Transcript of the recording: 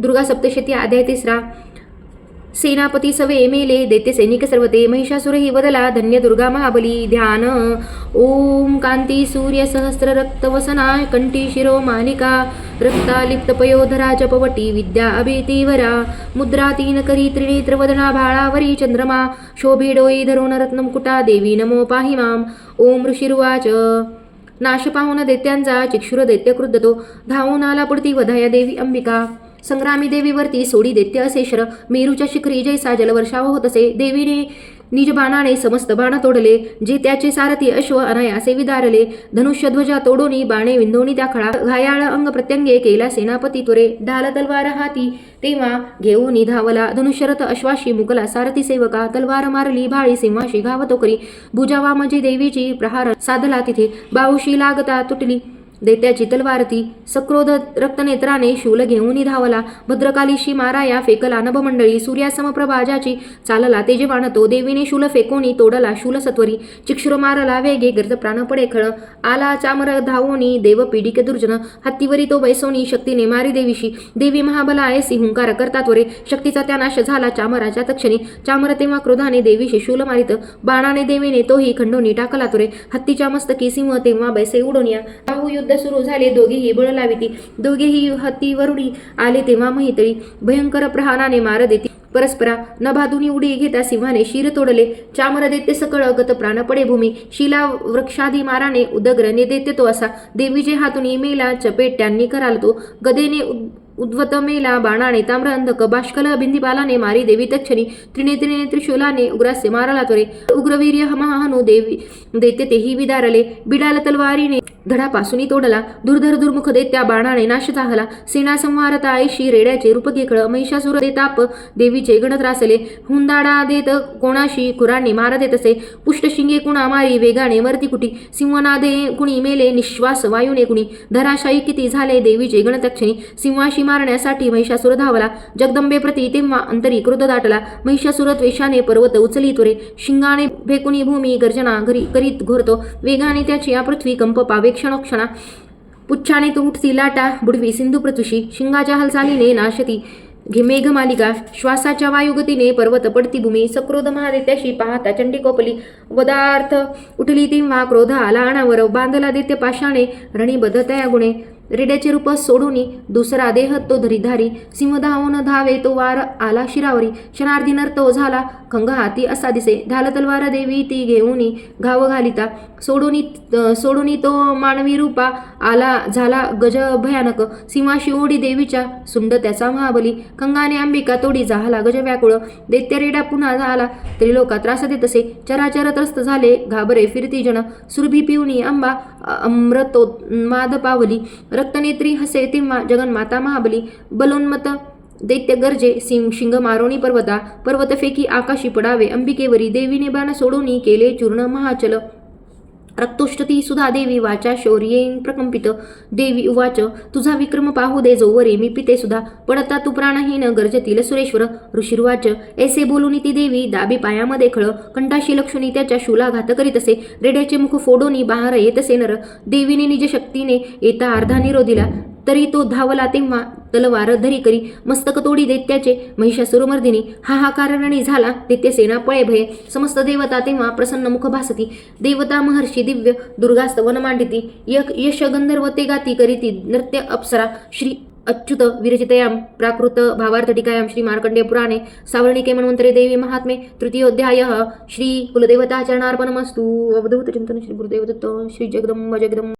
दुर्गा सप्तशती अध्याय तिसरा. सेनापती सवे मेले देते सैनिक सर्वते महिषासुर बदला वदला धन्य दुर्गा महाबली ध्यान. ओम कांती सूर्य सहस्र रक्त वसना कंठी शिरो मालिका रक्तालिप्त पयोधरा चपवटी विद्या अभितीवरा मुद्रा तीन करी त्रिनेत्र वदना भाळावरी चंद्रमा शोभे डोई धरून रत्नमुकुटा देवी नमो पाहि माम. ओम ऋषिरुवाच. नाश पाहुन दैत्यांचा चिक्षुर दैत्य क्रुद्धतो धावून आला पुढती वधाया देवी अंबिका. संग्रामी देवीवरती सोडी देते असे शर मेरूच्या शिखरी जैसा जलवर्षाव होत असे देवीने निज बाणाने समस्त बाण तोडले जे त्याचे सारथी अश्व अनायासे विदारले धनुष्यध्वजा तोडोनी बाणे विंधोनी त्या खळा घायाळ अंग प्रत्यंगे केला सेनापती तुरे ढाल तलवार हाती तेव्हा घेऊन धावला धनुष्यरथ अश्वाशी मुकला सारथी सेवका तलवार मारली भाळी सिंहाशी घावतोकरी भुजावा म्हणजे देवीची प्रहार साधला तिथे बाऊशी लागता तुटली. दैत्याची चितलवारती सक्रोध रक्तनेत्राने शूल घेऊन धावला भद्रकालीशी माराया फेकला नभमंडळी सूर्यासमप्रभा ज्याची चालला तेजे वाणतो देवीने शूल फेकोनी तोडला शूल सत्वरी चिक्षुर मारला वेगे गर्द प्राण पडे खळ. आला चामर धावोनी देव पीडिके दुर्जन. हत्तीवरी तो बैसोनी शक्तीने मारी देवीशी. देवी महाबला आयसी हुंकार करता त्वरे. शक्तीचा त्या नाश झाला चामराच्या तक्षणी. चामर तेव्हा क्रोधाने देवीशी शूल मारित. बाणाने देवीने तोही खंडोनी टाकला त्वरे. हत्तीच्या मस्तकी सिंह तेव्हा बैसे उडोनिया. बाहू युद्ध सुरू झाले दोघेही बळ लाविती. दोघेही हत्तीवरुडी आले तेव्हा महितळी भयंकर प्रहाराने मार देती. परस्परा नभाधुनी उडी घेता सिंहाने शिर तोडले. चामर देते सकळ गत प्राण पडे भूमी. शिला वृक्षादी माराने उदग्रने देते तो असा. देवीचे हातून मेला चपेट त्यांनी कराल तो गदेने उद- उद्वत मेला बाणाने ताम्र अंधक बाष्कल बिंदीपालाने मारी देवी तक्षणी त्रिनेत्रीने त्रिशूलाने उग्रास्य मारला त्वरे. उग्रवीर्य महाहनु देवी देते तेही विदारले. बिडाल तलवारीने धडापासून तोडला. दुर्धर दुर्मुख देत्या बाणाने नाश झाला सेना संहारता आईशी रेड्याचे रूप घेखळ महिषासुर देताप देवीचे गण त्रासले. हुंदाडा देत कोणाशी कुरांनी मार देत असे. पुष्टशिंगे कुणा मारी वेगाने मरती कुटी. सिंहनादे कुणी मेले निश्वास वायूने कुणी. धराशायी किती झाले देवीचे गणतक्षणी सिंहाशी मारण्यासाठी महिषासुर धावला. जगदंबेप्रती तेव्हा अंतरी क्रोध दाटला. महिषासुर द्वेषाने पर्वत उचली तुरे शिंगाने भेकुनी भूमी गर्जना घरी करीत घोरतो. वेगाने त्याची या पृथ्वी कंप पावे क्षणोक्षणा. पुच्छाने तू उठती लाटा बुडवी सिंधू पृथ्वीशी. शिंगाच्या हालचालीने नाशती. घे मेघमालिका श्वासाच्या वायुगतीने पर्वत पडती भूमी. सक्रोध महादेत्याशी पाहता चंडी कोपली. वदार्थ उठली तेव्हा क्रोध आला अनावर. बांधला देत्य पाशाने रणी बदतया गुणे रेड्याचे रूप सोडूनी दुसरा देह तो धरीधारी. सिंह धावून धावे तो वार आला शिरावरी. क्षणार्धी तो झाला खंग हाती असा दिसे. धाल तलवार देवी ती घेऊन घाव घालिता सोडूनी सोडूनी तो मानवी रूपा आला झाला गज भयानक. सीमा ओढी देवीच्या सुंड त्याचा महाबली. खंगाने अंबिका तोडी झाला गज व्याकुळ. दैत्यरेडा पुन्हा झाला त्रिलोका त्रास देत असे. चराचर त्रस्त झाले घाबरे फिरती जन सुरभी पिवणी अंबा अमृतो माद पावली रक्तनेत्री हसे तेव्हा जगन्माता महाबली. बलोन्मत दैत्य गरजे सिंग शिंग मारोणी पर्वता पर्वत फेकी आकाशी पडावे अंबिकेवरी देवीने बाण सोडोनी केले चूर्ण महाचल. रक्तोष्टती सुधा देवी वाचा शौर्येन प्रकंपित. देवी उवाच तुझा विक्रम पाहू दे जोवरे मी पिते सुधा. पडता तू प्राणहीन गर्जतील सुरेश्वर. ऋषिर्वाच ऐसे बोलून ती देवी दाबी पायामध्ये खळ. कंठाशी लक्ष्मी त्याच्या शूलाघात करीत असे. रेड्याचे मुख फोडोनी बाहेर येत असे नर. देवीने निज शक्तीने येता अर्धा निरोधीला. तरी तो धावला तेव्हा तलवारधरी करी मस्तक तोडी दैत्याचे महिषासुरमर्दिनी हा हा हाहाकारणी झाला दैत्य सेना पळे भये. समस्त देवता तेव्हा प्रसन्न मुख भासती. देवता महर्षी दिव्य दुर्गास्तवन मांडिती. यक यश गंधर्व ते गाती करीती. नृत्य अप्सरा श्री अच्युत विरचितयाम प्राकृत भावार्थटिकायाम श्री मार्कंडेय पुराणे सावर्णिके मन्वंतरे देवी महात्मे तृतीयोध्याय श्री कुलदेवता चरणार्पणमस्तु. अवधूत चिंतन श्री गुरुदेव दत्त श्री जगदंब जगदंब.